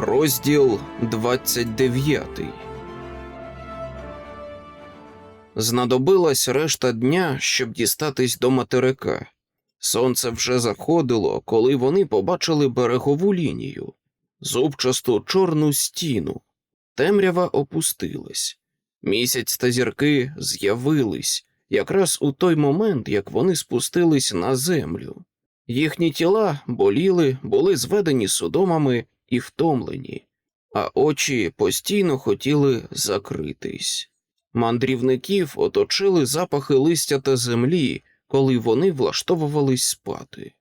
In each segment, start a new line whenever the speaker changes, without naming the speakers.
Розділ 29 Знадобилась решта дня, щоб дістатись до материка. Сонце вже заходило, коли вони побачили берегову лінію, зубчасту чорну стіну. Темрява опустилась. Місяць та зірки з'явились якраз у той момент, як вони спустились на землю. Їхні тіла боліли, були зведені судомами і втомлені, а очі постійно хотіли закритись. Мандрівників оточили запахи листя та землі, коли вони влаштовувались спати.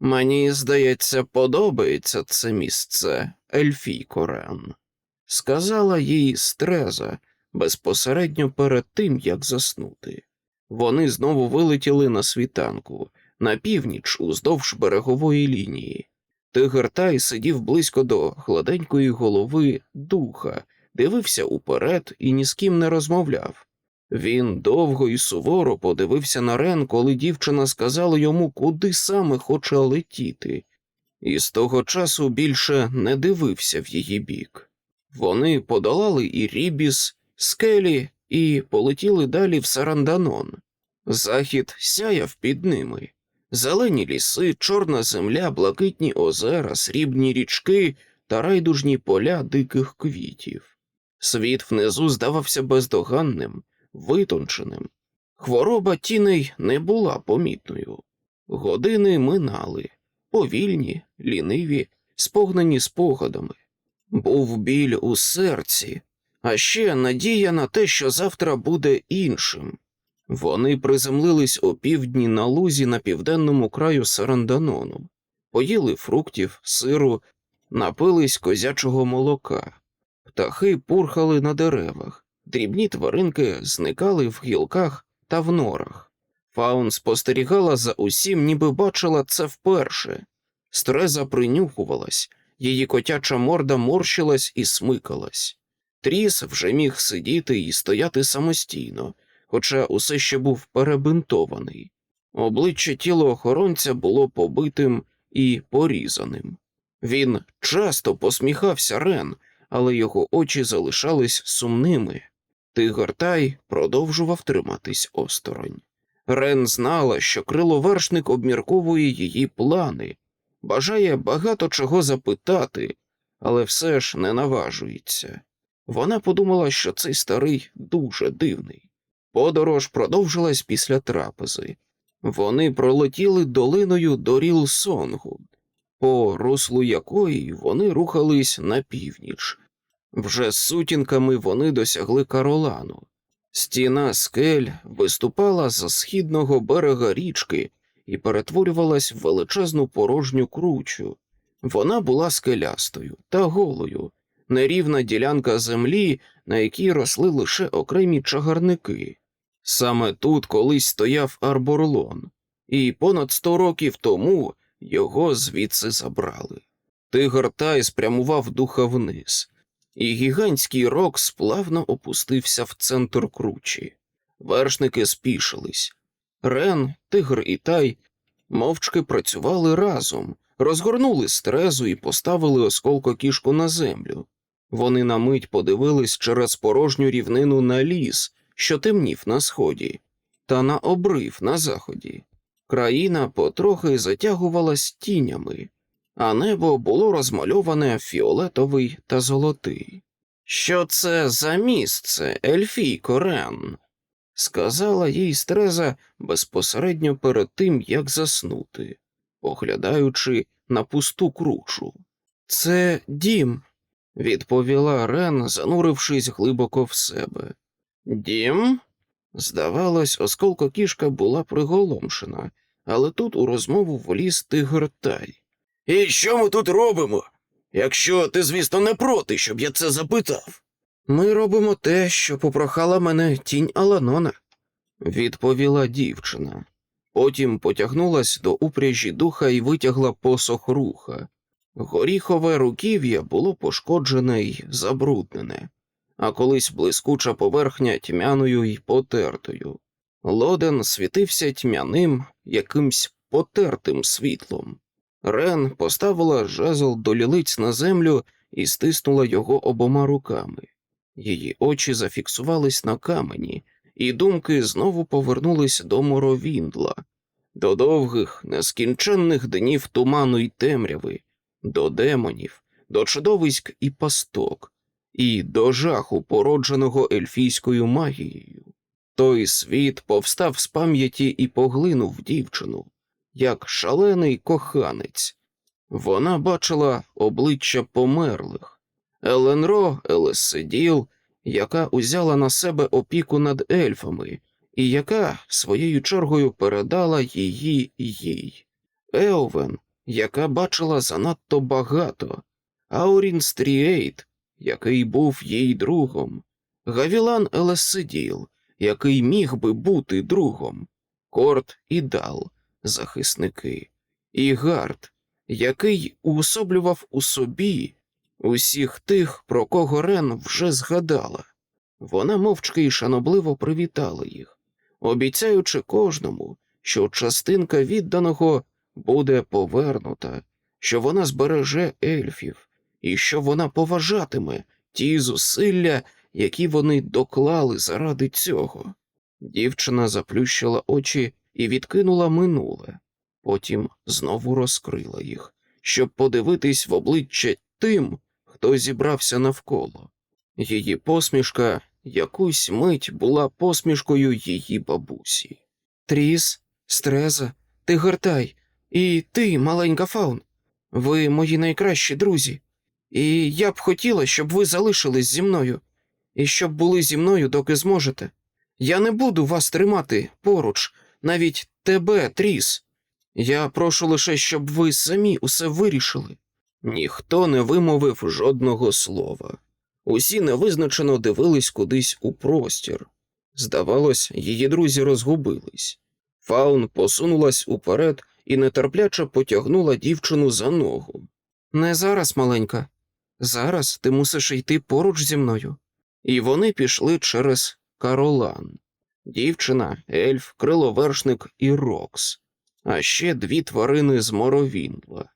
Мені, здається, подобається це місце, Ельфійко Рен», – сказала їй стреза безпосередньо перед тим, як заснути. Вони знову вилетіли на світанку, на північ уздовж берегової лінії. Тигр Тай сидів близько до гладенької голови духа, дивився уперед і ні з ким не розмовляв. Він довго і суворо подивився на Рен, коли дівчина сказала йому, куди саме хоче летіти, і з того часу більше не дивився в її бік. Вони подолали і Рібіс, скелі і полетіли далі в Саранданон. Захід сяяв під ними. Зелені ліси, чорна земля, блакитні озера, срібні річки та райдужні поля диких квітів. Світ внизу здавався бездоганним, витонченим. Хвороба тіней не була помітною. Години минали, повільні, ліниві, спогнені спогадами. Був біль у серці, а ще надія на те, що завтра буде іншим. Вони приземлились о півдні на лузі на південному краю Саранданону, поїли фруктів, сиру, напились козячого молока, птахи пурхали на деревах, дрібні тваринки зникали в гілках та в норах. Фаун спостерігала за усім, ніби бачила це вперше. Стреза принюхувалась, її котяча морда морщилась і смикалась. Тріс вже міг сидіти і стояти самостійно хоча усе ще був перебинтований. Обличчя тіло охоронця було побитим і порізаним. Він часто посміхався Рен, але його очі залишались сумними. Тигортай продовжував триматись осторонь. Рен знала, що криловершник обмірковує її плани, бажає багато чого запитати, але все ж не наважується. Вона подумала, що цей старий дуже дивний. Подорож продовжилась після трапези. Вони пролетіли долиною до Рілсонгу, по руслу якої вони рухались на північ. Вже з сутінками вони досягли Каролану. Стіна скель виступала за східного берега річки і перетворювалась в величезну порожню кручу. Вона була скелястою та голою, нерівна ділянка землі, на якій росли лише окремі чагарники. Саме тут колись стояв Арборлон, і понад сто років тому його звідси забрали. Тигр Тай спрямував духа вниз, і гігантський рок сплавно опустився в центр кручі. Вершники спішились. Рен, тигр і тай мовчки працювали разом, розгорнули стрезу і поставили осколко кішку на землю. Вони на мить подивились через порожню рівнину на ліс що темнів на сході, та на обрив на заході. Країна потрохи затягувалась тінями, а небо було розмальоване фіолетовий та золотий. Що це за місце, Ельфійко Рен? сказала їй стреза безпосередньо перед тим, як заснути, поглядаючи на пусту кручу. Це дім, відповіла Рен, занурившись глибоко в себе. Дім? Здавалось, осколко кішка була приголомшена, але тут у розмову вліз тигр Тай. І що ми тут робимо? Якщо ти, звісно, не проти, щоб я це запитав. Ми робимо те, що попрохала мене тінь Аланона, відповіла дівчина. Потім потягнулась до упряжі духа і витягла посох руха. Горіхове руків'я було пошкоджене й забруднене а колись блискуча поверхня тьмяною й потертою. Лоден світився тьмяним, якимсь потертим світлом. Рен поставила жезл до лілиць на землю і стиснула його обома руками. Її очі зафіксувались на камені, і думки знову повернулись до моровіндла, до довгих, нескінченних днів туману й темряви, до демонів, до чудовиськ і пасток, і до жаху, породженого ельфійською магією. Той світ повстав з пам'яті і поглинув дівчину, як шалений коханець. Вона бачила обличчя померлих Еленро Елесиділ, яка узяла на себе опіку над ельфами, і яка своєю чергою передала її їй. Еовен, яка бачила занадто багато, Аурін Стріейт, який був їй другом, Гавілан Елесиділ, який міг би бути другом, Корт і Дал, захисники, і Гард, який уособлював у собі усіх тих, про кого Рен вже згадала. Вона мовчки й шанобливо привітала їх, обіцяючи кожному, що частинка відданого буде повернута, що вона збереже ельфів, і що вона поважатиме ті зусилля, які вони доклали заради цього. Дівчина заплющила очі і відкинула минуле, потім знову розкрила їх, щоб подивитись в обличчя тим, хто зібрався навколо. Її посмішка якусь мить була посмішкою її бабусі. Тріс, Стреза, Тигертай і ти, маленька фаун. Ви мої найкращі друзі. І я б хотіла, щоб ви залишились зі мною, і щоб були зі мною, доки зможете. Я не буду вас тримати поруч, навіть тебе, Тріс. Я прошу лише, щоб ви самі усе вирішили. Ніхто не вимовив жодного слова. Усі невизначено дивились кудись у простір. Здавалось, її друзі розгубились. Фаун посунулась уперед і нетерпляче потягнула дівчину за ногу. Не зараз, маленька. Зараз ти мусиш йти поруч зі мною. І вони пішли через Каролан. Дівчина, ельф, криловершник і Рокс, а ще дві тварини з моровіндла.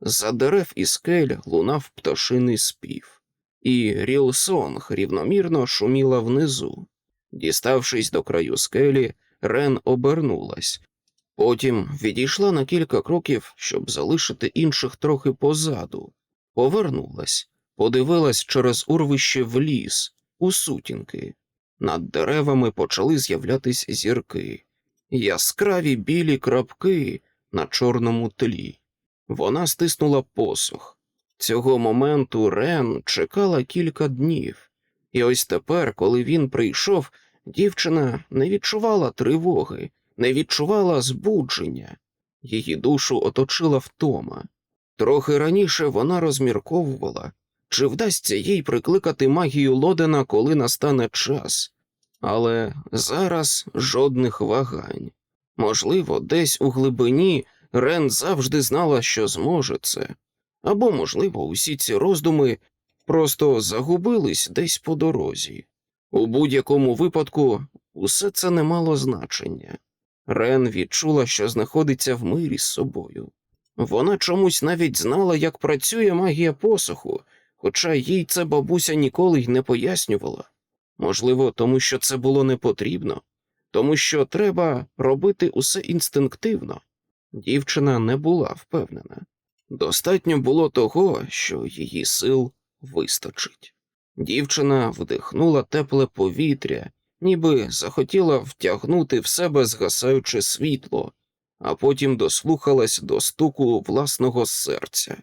За дерев і скель лунав пташиний спів, і Рілсонг рівномірно шуміла внизу. Діставшись до краю скелі, Рен обернулась, потім відійшла на кілька кроків, щоб залишити інших трохи позаду, повернулась, подивилась через урвище в ліс, у сутінки. Над деревами почали з'являтись зірки, яскраві білі крапки на чорному тлі. Вона стиснула посух. Цього моменту Рен чекала кілька днів, і ось тепер, коли він прийшов, дівчина не відчувала тривоги, не відчувала збудження, її душу оточила втома. Трохи раніше вона розмірковувала, чи вдасться їй прикликати магію Лодена, коли настане час, але зараз жодних вагань. Можливо, десь у глибині Рен завжди знала, що зможе це, або, можливо, усі ці роздуми просто загубились десь по дорозі. У будь-якому випадку усе це не мало значення. Рен відчула, що знаходиться в мирі з собою. Вона чомусь навіть знала, як працює магія посуху, хоча їй це бабуся ніколи й не пояснювала. Можливо, тому що це було не потрібно, тому що треба робити усе інстинктивно. Дівчина не була впевнена. Достатньо було того, що її сил вистачить. Дівчина вдихнула тепле повітря, ніби захотіла втягнути в себе згасаюче світло, а потім дослухалась до стуку власного серця,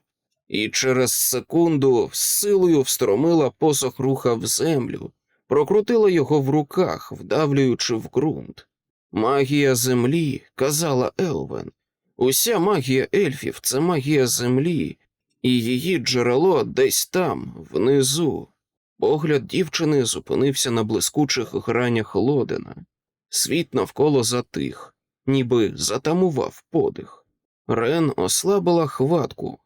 і через секунду з силою встромила посох руха в землю, прокрутила його в руках, вдавлюючи в ґрунт. Магія землі, казала Елвен, уся магія ельфів це магія землі, і її джерело десь там, внизу. Погляд дівчини зупинився на блискучих гранях лодена. Світ навколо затих, ніби затамував подих. Рен ослабила хватку.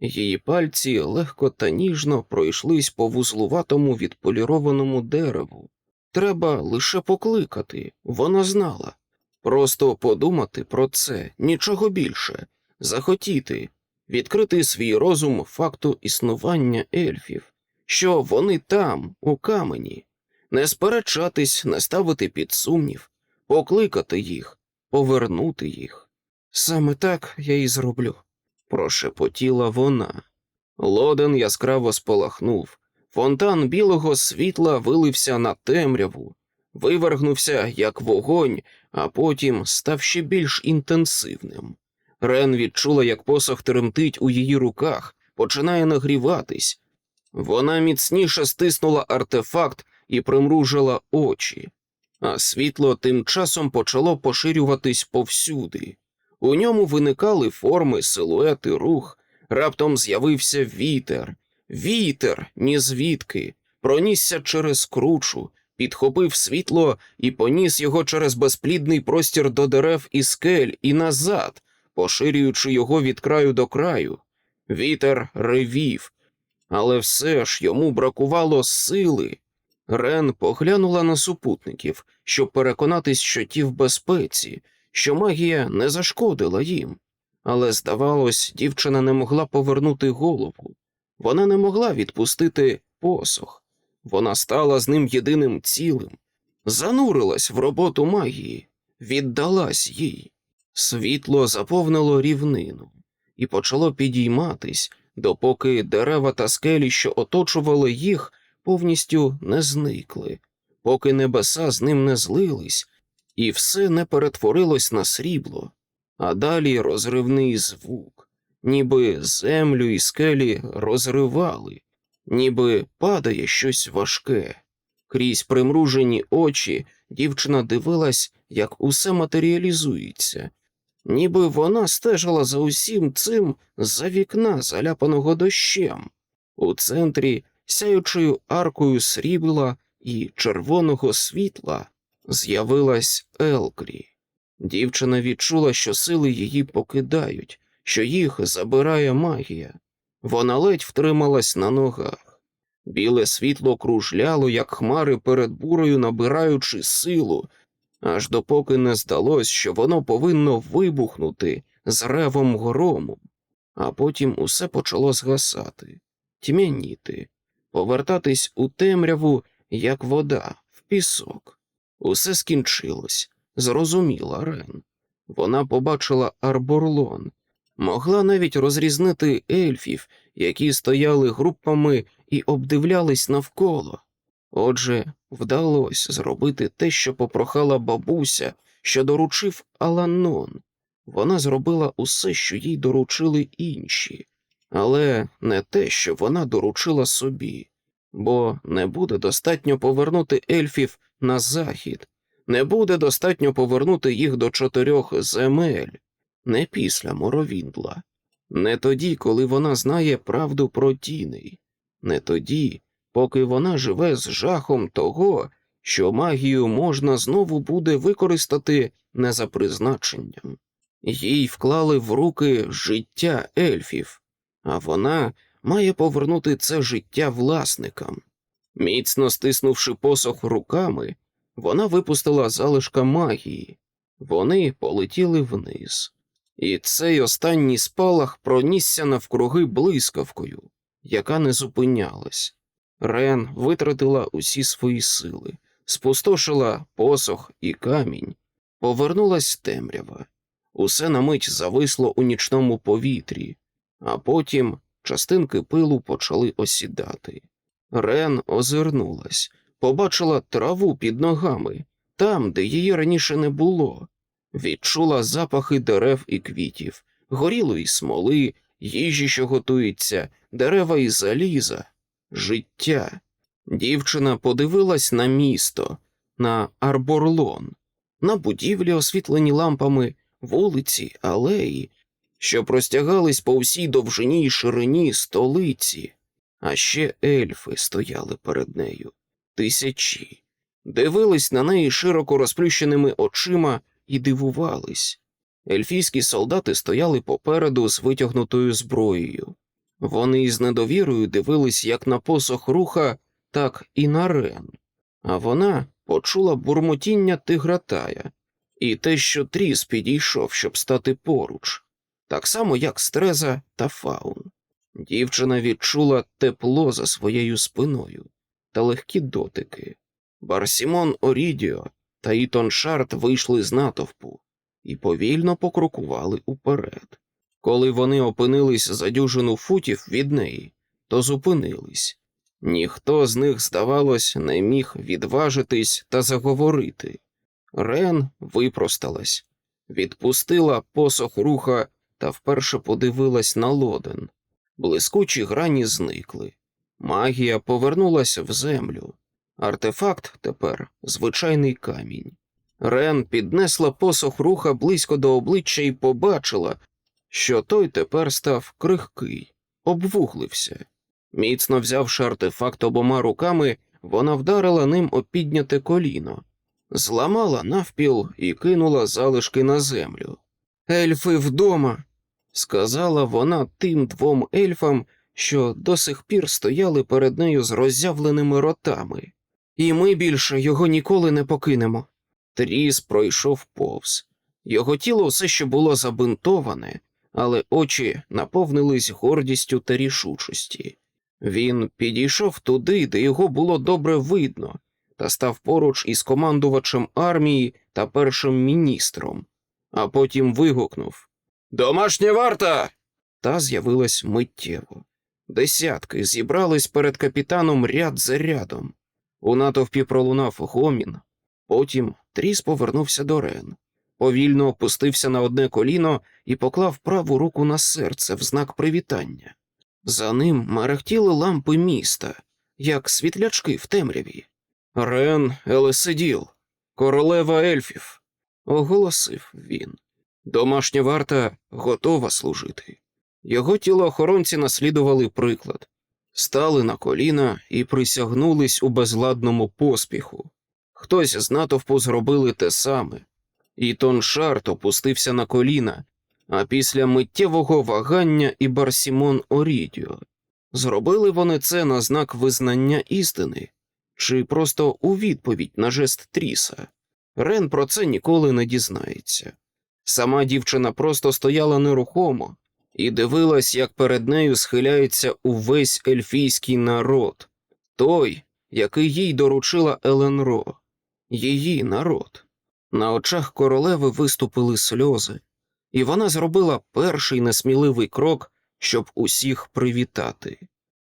Її пальці легко та ніжно пройшлись по вузлуватому відполірованому дереву. Треба лише покликати, вона знала. Просто подумати про це, нічого більше, захотіти, відкрити свій розум факту існування ельфів, що вони там, у камені, не сперечатись, не ставити під сумнів, покликати їх, повернути їх. Саме так я і зроблю, прошепотіла вона. Лоден яскраво спалахнув. Фонтан білого світла вилився на темряву, вивергнувся як вогонь, а потім став ще більш інтенсивним. Рен відчула, як посох тремтить у її руках, починає нагріватись. Вона міцніше стиснула артефакт і примружила очі, а світло тим часом почало поширюватись повсюди. У ньому виникали форми, силуети, рух. Раптом з'явився вітер. Вітер, ні звідки, пронісся через кручу, підхопив світло і поніс його через безплідний простір до дерев і скель і назад, поширюючи його від краю до краю. Вітер ревів, але все ж йому бракувало сили. Рен поглянула на супутників, щоб переконатись, що ті в безпеці, що магія не зашкодила їм. Але, здавалось, дівчина не могла повернути голову. Вона не могла відпустити посох. Вона стала з ним єдиним цілим, занурилась в роботу магії, віддалась їй. Світло заповнило рівнину і почало підійматись, допоки дерева та скелі, що оточували їх, повністю не зникли, поки небеса з ним не злились, і все не перетворилось на срібло, а далі розривний звук, ніби землю і скелі розривали, ніби падає щось важке. Крізь примружені очі дівчина дивилась, як усе матеріалізується, ніби вона стежила за усім цим за вікна, заляпаного дощем. У центрі, сяючою аркою срібла і червоного світла, з'явилась Елкрі. Дівчина відчула, що сили її покидають, що їх забирає магія. Вона ледь втрималась на ногах. Біле світло кружляло, як хмари перед бурою, набираючи силу, аж допоки не здалось, що воно повинно вибухнути з ревом грому, а потім усе почало згасати, тьмяніти, повертатись у темряву, як вода, в пісок. Усе скінчилось, зрозуміла Рен. Вона побачила арборлон, могла навіть розрізнити ельфів, які стояли групами і обдивлялись навколо. Отже, вдалося зробити те, що попрохала бабуся, що доручив Аланон. Вона зробила усе, що їй доручили інші, але не те, що вона доручила собі, бо не буде достатньо повернути ельфів на захід, не буде достатньо повернути їх до чотирьох земель, не після Моровіндла, не тоді, коли вона знає правду про тіней, не тоді, поки вона живе з жахом того, що магію можна знову буде використати не за призначенням. Їй вклали в руки життя ельфів, а вона має повернути це життя власникам. Міцно стиснувши посох руками, вона випустила залишка магії. Вони полетіли вниз. І цей останній спалах пронісся навкруги блискавкою, яка не зупинялась. Рен витратила усі свої сили, спустошила посох і камінь, повернулась темрява. Усе на мить зависло у нічному повітрі, а потім частинки пилу почали осідати. Рен озирнулась, побачила траву під ногами, там, де її раніше не було, відчула запахи дерев і квітів, горілої смоли, їжі, що готується, дерева і заліза, життя. Дівчина подивилась на місто, на арборлон, на будівлі, освітлені лампами, вулиці, алеї, що простягались по всій довжині й ширині столиці, а ще ельфи стояли перед нею, тисячі, дивились на неї широко розплющеними очима і дивувались. Ельфійські солдати стояли попереду з витягнутою зброєю. Вони із недовірою дивились як на посох руха, так і на Рен, а вона почула бурмотіння тигратая і те, що тріс підійшов, щоб стати поруч. так само як стреза та фаун. Дівчина відчула тепло за своєю спиною та легкі дотики. Барсімон Орідіо та Ітон Шарт вийшли з натовпу і повільно покрокували уперед. Коли вони опинились за дюжину футів від неї, то зупинились. Ніхто з них, здавалось, не міг відважитись та заговорити. Рен випросталась, відпустила посох руха та вперше подивилась на лоден. Блискучі грані зникли. Магія повернулася в землю. Артефакт тепер звичайний камінь. Рен піднесла посох руха близько до обличчя і побачила, що той тепер став крихкий, обвуглився. Міцно взявши артефакт обома руками, вона вдарила ним о підняте коліно, зламала навпіл і кинула залишки на землю. Ельфи вдома, сказала вона тим двом ельфам, що до сих пір стояли перед нею з роззявленими ротами. І ми більше його ніколи не покинемо. Тріс пройшов повз. Його тіло все ще було забинтоване, але очі наповнились гордістю та рішучості. Він підійшов туди, де його було добре видно, та став поруч із командувачем армії та першим міністром, а потім вигукнув Домашня варта! Та з'явилась миттєво. Десятки зібрались перед капітаном ряд за рядом. У натовпі пролунав гомін. Потім Тріс повернувся до Рен, повільно опустився на одне коліно і поклав праву руку на серце в знак привітання. За ним мерехтіли лампи міста, як світлячки в темряві. Рен Елеседіл, королева ельфів, оголосив він. Домашня варта готова служити. Його тілоохоронці наслідували приклад, стали на коліна і присягнулись у безладному поспіху. Хтось з натовпу зробили те саме, і Тоншарт опустився на коліна, а після миттєвого вагання і Барсімон Орідіо. Зробили вони це на знак визнання істини, чи просто у відповідь на жест Тріса. Рен про це ніколи не дізнається. Сама дівчина просто стояла нерухомо і дивилась, як перед нею схиляється увесь ельфійський народ, той, який їй доручила Еленро, її народ. На очах королеви виступили сльози, і вона зробила перший несміливий крок, щоб усіх привітати.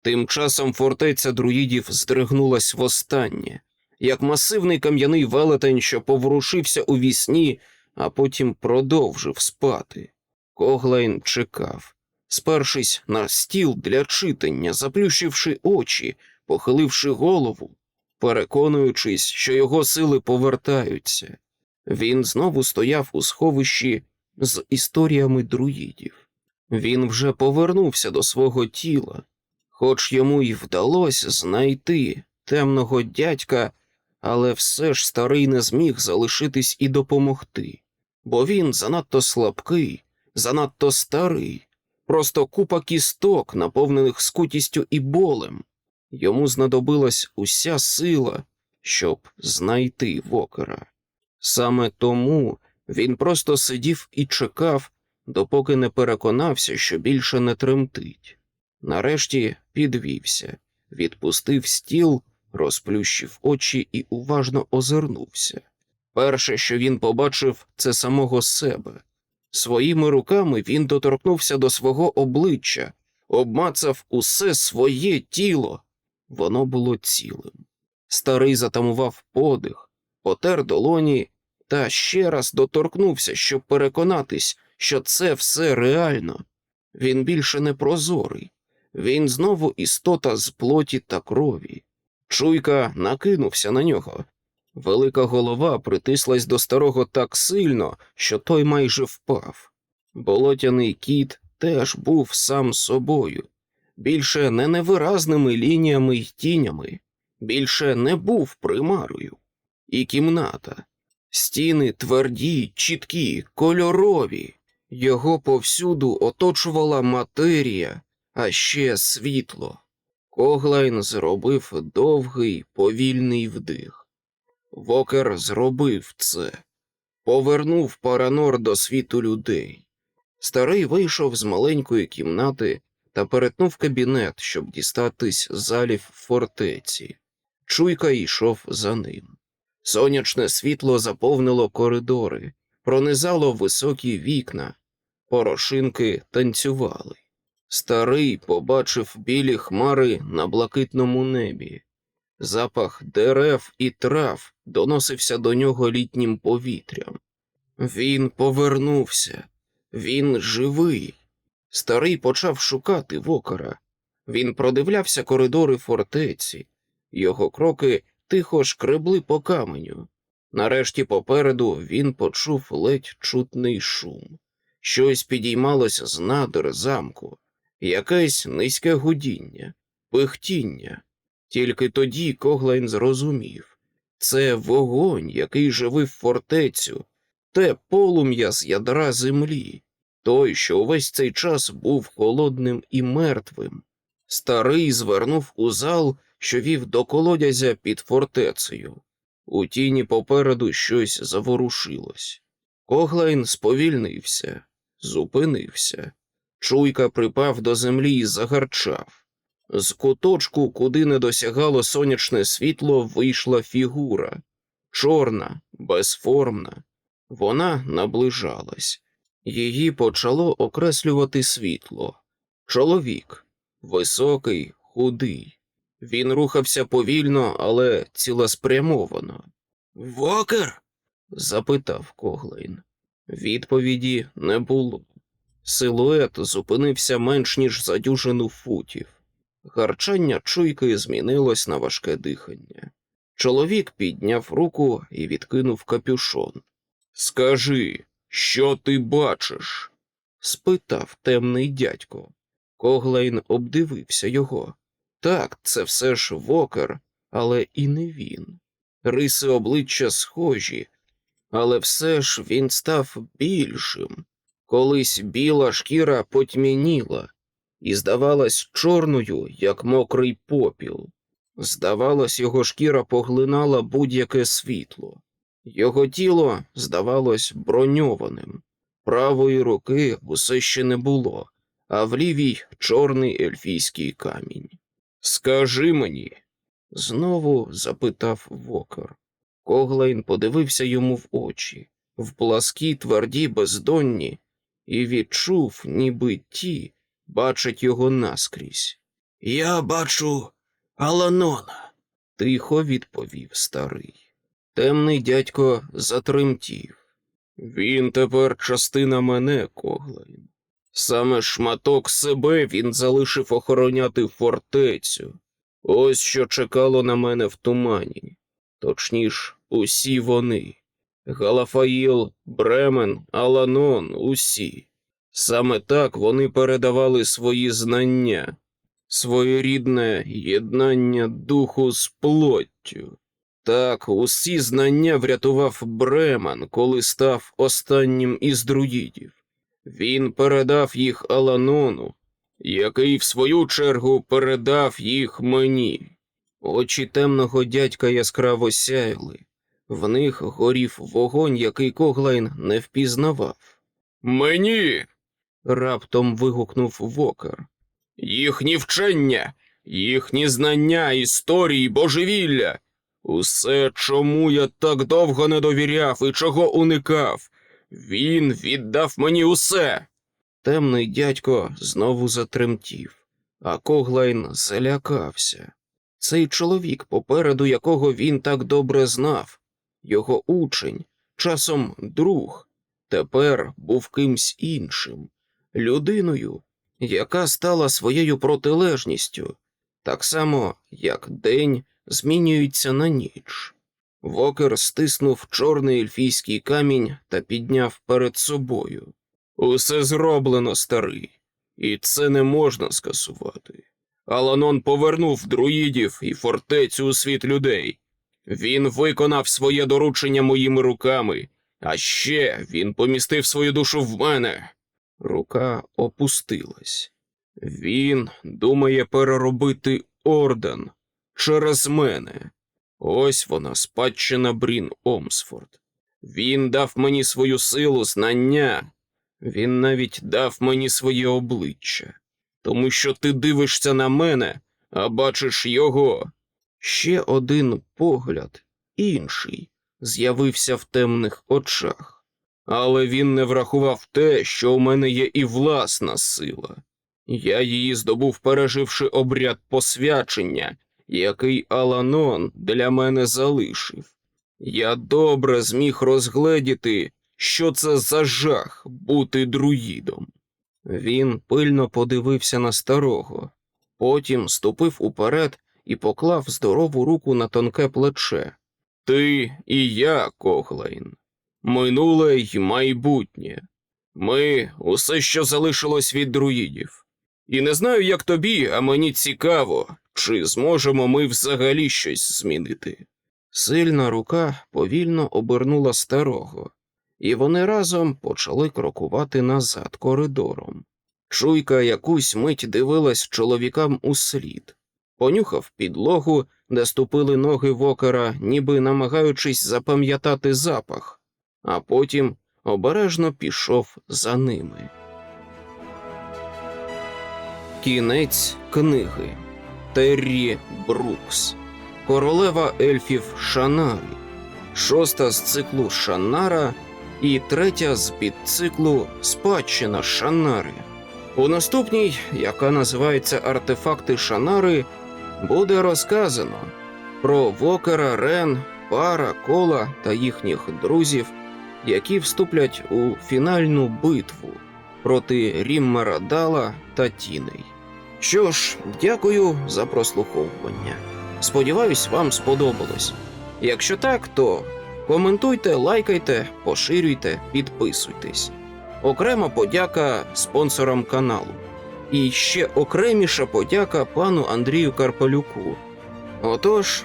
Тим часом фортеця друїдів здригнулась востаннє, як масивний кам'яний велетень, що поворушився у вісні, а потім продовжив спати. Коглайн чекав, спершись на стіл для читання, заплющивши очі, похиливши голову, переконуючись, що його сили повертаються. Він знову стояв у сховищі з історіями друїдів. Він вже повернувся до свого тіла, хоч йому й вдалося знайти темного дядька, але все ж старий не зміг залишитись і допомогти, бо він занадто слабкий, занадто старий, просто купа кісток, наповнених скутістю і болем. Йому знадобилась уся сила, щоб знайти вокера. Саме тому він просто сидів і чекав, допоки не переконався, що більше не тремтить. Нарешті підвівся, відпустив стіл, розплющив очі і уважно озирнувся. Перше, що він побачив, це самого себе. Своїми руками він доторкнувся до свого обличчя, обмацав усе своє тіло. Воно було цілим. Старий затамував подих, потер долоні та ще раз доторкнувся, щоб переконатись, що це все реально. Він більше не прозорий, він знову істота з плоті та крові. Чуйка накинувся на нього. Велика голова притислась до старого так сильно, що той майже впав. Болотяний кіт теж був сам собою, більше не невиразними лініями й тінями, більше не був примарою. І кімната. Стіни тверді, чіткі, кольорові. Його повсюду оточувала матерія, а ще світло. Коглайн зробив довгий, повільний вдих. Вокер зробив це, повернув Паранор до світу людей. Старий вийшов з маленької кімнати та перетнув кабінет, щоб дістатись залів фортеці. Чуйка йшов за ним. Сонячне світло заповнило коридори, пронизало високі вікна, порошинки танцювали. Старий побачив білі хмари на блакитному небі. Запах дерев і трав доносився до нього літнім повітрям. Він повернувся, він живий. Старий почав шукати вокера. Він продивлявся коридори фортеці, його кроки тихо шкребли по каменю. Нарешті попереду він почув ледь чутний шум. Щось підіймалося з надр замку, якесь низьке гудіння, пихтіння. Тільки тоді Коглайн зрозумів це вогонь, який живив фортецю, те полум'я з ядра землі, той, що увесь цей час був холодним і мертвим. Старий звернув у зал, що вів до колодязя під фортецею. У тіні попереду щось заворушилось. Коглайн сповільнився, зупинився. Чуйка припав до землі і загарчав. З куточку, куди не досягало сонячне світло, вийшла фігура чорна, безформна. Вона наближалась. Її почало окреслювати світло. Чоловік, високий, худий. Він рухався повільно, але цілеспрямовано. Вокер? запитав Коглейн. Відповіді не було. Силует зупинився менш ніж за дюжину футів. Гарчання чуйки змінилось на важке дихання. Чоловік підняв руку і відкинув капюшон. Скажи, що ти бачиш? спитав темний дядько. Коглейн обдивився його. Так, це все ж вокер, але і не він. Риси обличчя схожі, але все ж він став більшим. Колись біла шкіра потьмяніла і здавалась чорною, як мокрий попіл. Здавалось, його шкіра поглинала будь-яке світло. Його тіло здавалось броньованим. Правої руки усе ще не було, а в лівій чорний ельфійський камінь. Скажи мені, знову запитав вокер. Коглайн подивився йому в очі, в пласкі тверді бездонні, і відчув, ніби ті бачать його наскрізь. Я бачу Аланона, тихо відповів старий. Темний дядько затремтів. Він тепер частина мене, Коглайн. Саме шматок себе він залишив охороняти фортецю. Ось що чекало на мене в тумані. Точніш, усі вони. Галафаїл, Бремен, Аланон, усі. Саме так вони передавали свої знання, своєрідне єднання духу з плоттю. Так, усі знання врятував Бремен, коли став останнім із друїдів. Він передав їх Аланону, який, в свою чергу, передав їх мені. Очі темного дядька яскраво сяяли, в них горів вогонь, який Коглайн не впізнавав. Мені. раптом вигукнув вокер. Їхні вчення, їхні знання, історії, божевілля. Усе, чому я так довго не довіряв і чого уникав. Він віддав мені усе. Темний дядько знову затремтів, а Коглайн залякався. Цей чоловік, попереду якого він так добре знав, його учень, часом друг, тепер був кимсь іншим, людиною, яка стала своєю протилежністю, так само, як день змінюється на ніч. Вокер стиснув чорний ельфійський камінь та підняв перед собою. Усе зроблено, старий, і це не можна скасувати. Аланон повернув друїдів і фортецю у світ людей. Він виконав своє доручення моїми руками, а ще він помістив свою душу в мене. Рука опустилась. Він думає переробити орден через мене. Ось вона, спадщина Брін Омсфорд. Він дав мені свою силу, знання, Він навіть дав мені своє обличчя, тому що ти дивишся на мене, а бачиш його. Ще один погляд, інший, з'явився в темних очах. Але він не врахував те, що у мене є і власна сила. Я її здобув, переживши обряд посвячення, який Аланон для мене залишив. Я добре зміг розгледіти, що це за жах бути друїдом. Він пильно подивився на старого, потім ступив уперед і поклав здорову руку на тонке плече. Ти і я, Коглайн, минуле й майбутнє. Ми усе, що залишилось від друїдів. І не знаю, як тобі, а мені цікаво, чи зможемо ми взагалі щось змінити. Сильна рука повільно обернула старого, і вони разом почали крокувати назад коридором. Чуйка якусь мить дивилась чоловікам у слід, понюхав підлогу, де ступили ноги вокера, ніби намагаючись запам'ятати запах, а потім обережно пішов за ними. Кінець книги Террі Брукс Королева ельфів Шанари, шоста з циклу Шанара і третя з підциклу Спадщина Шанари. У наступній, яка називається Артефакти Шанари, буде розказано про Вокера, Рен, Пара, Кола та їхніх друзів, які вступлять у фінальну битву проти Ріммера Дала та Тіней. Що ж, дякую за прослуховування. Сподіваюсь, вам сподобалось. Якщо так, то коментуйте, лайкайте, поширюйте, підписуйтесь. Окрема подяка спонсорам каналу. І ще окреміша подяка пану Андрію Карпалюку. Отож,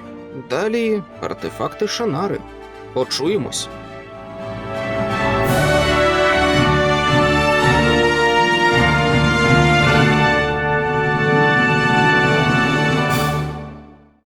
далі артефакти Шанари. Почуємось.